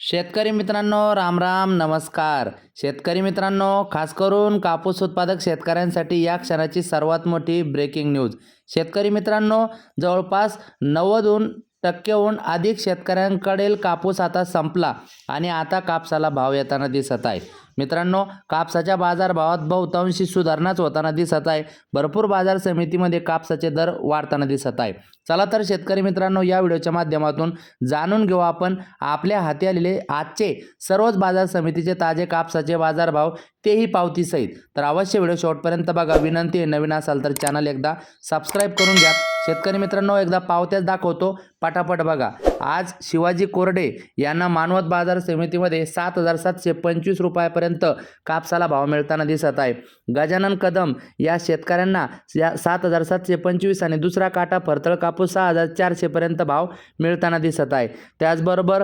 शेतकरी मित्रांनो राम राम नमस्कार. शेतकरी मित्रांनो खास करून कापूस उत्पादक शेतकऱ्यांसाठी या क्षणाची सर्वात मोठी ब्रेकिंग न्यूज शेतकरी मित्रांनो जवळपास नव्वदहून टक्केहून अधिक शेतकऱ्यांकडील कापूस आता संपला आणि आता कापसाला भाव येताना दिसत आहे. मित्रांनो कापसाच्या बाजारभावात बहुतांशी सुधारणाच होताना दिसत आहे. भरपूर बाजार समितीमध्ये कापसाचे दर वाढताना दिसत आहे. चला तर शेतकरी मित्रांनो या व्हिडिओच्या माध्यमातून जाणून घेऊ आपण आपल्या हाती आलेले आजचे सर्वच बाजार समितीचे ताजे कापसाचे बाजारभाव तेही पावतीसहित. तर अवश्य व्हिडिओ शेवटपर्यंत बघा. विनंती आहे नवीन असाल तर चॅनल एकदा सबस्क्राईब करून घ्या. शेतकरी मित्रांनो एकदा पावत्याच दाखवतो. पटापट बघा. आज शिवाजी कोरडे यांना मानवत बाजार समितीमध्ये सात हजार सातशे पंचवीस रुपयापर्यंत कापसाला भाव मिळताना दिसत आहे. गजानन कदम या शेतकऱ्यांना या सात हजार सातशे पंचवीस आणि दुसरा काटा फरतळ कापूस सहा हजार चारशेपर्यंत भाव मिळताना दिसत आहे. त्याचबरोबर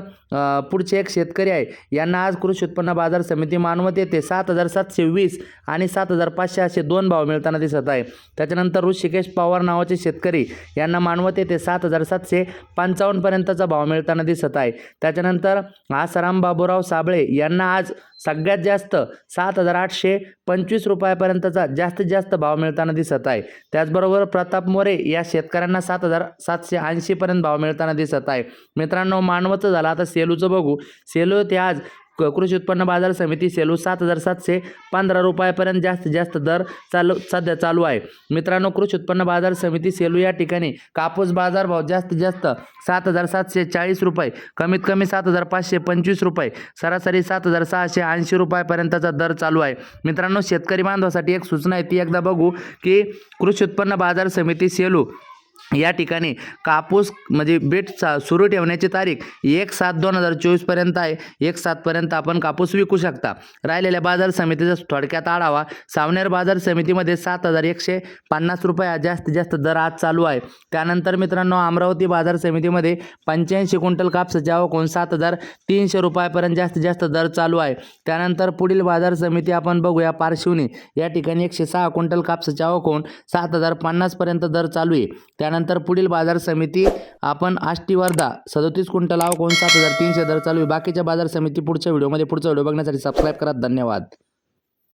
पुढचे एक शेतकरी आहे. यांना आज कृषी उत्पन्न बाजार समिती मानवत येथे सात हजार सातशे वीस आणि सात हजार पाचशे असे दोन भाव मिळताना दिसत आहे. त्याच्यानंतर ऋषिकेश पवार नावाचे शेतकरी यांना मानवत येथे सात हजार सातशे पंचावन्नपर्यंतचा भाव मिळताना दिसत आहे. त्याच्यानंतर आसाराम बाबूराव साबळे यांना आज सगळ्यात जास्त सात हजार आठशे पंचवीस रुपयापर्यंतचा जास्तीत जास्त भाव मिळताना दिसत आहे. त्याचबरोबर प्रताप मोरे या शेतकऱ्यांना सात हजार सातशे ऐंशीपर्यंत भाव मिळताना दिसत आहे. मित्रांनो मानवचं झालं. आता सेलूचं बघू. सेलू ते आज कृषी उत्पन्न बाजार समिती सेलू सात हजार सातशे पंधरा रुपयापर्यंत जास्तीत जास्त दर चालू सध्या चालू आहे. मित्रांनो कृषी उत्पन्न बाजार समिती सेलू या ठिकाणी कापूस बाजार भाव जास्तीत जास्त सात हजार सातशे चाळीस रुपये कमीत कमी सात हजार पाचशे पंचवीस रुपये सरासरी सात हजार सहाशे ऐंशी रुपयापर्यंतचा दर चालू आहे. मित्रांनो शेतकरी बांधवासाठी एक सूचना आहे ती एकदा बघू की कृषी उत्पन्न बाजार समिती सेलू या ठिकाणी कापूस म्हणजे बीट चा सुरू ठेवण्याची तारीख एक सात दोन हजार चोवीसपर्यंत आहे. एक सातपर्यंत आपण कापूस विकू शकता. राहिलेल्या बाजार समितीचा थोडक्यात आढावा. सावनेर बाजार समितीमध्ये सात हजार एकशे पन्नास रुपये जास्तीत जास्त दर आज चालू आहे. त्यानंतर मित्रांनो अमरावती बाजार समितीमध्ये पंच्याऐंशी क्विंटल कापसाची आवक होऊन सात हजार तीनशे रुपयापर्यंत जास्तीत जास्त दर चालू आहे. त्यानंतर पुढील बाजार समिती आपण बघूया पारशिवनी या ठिकाणी एकशे सहा क्विंटल कापसाची आवक होऊन सात हजार पन्नासपर्यंत दर चालू आहे. त्यानंतर पुढील बाजार समिती आपण आष्टी वर्धा सदोतीस क्विंटल आवक सात हजार तीनशे दर चालू आहे. बाकीच्या बाजार समिती पुढच्या व्हिडिओमध्ये पुढचा व्हिडिओ बघण्यासाठी सबस्क्राईब करा. धन्यवाद.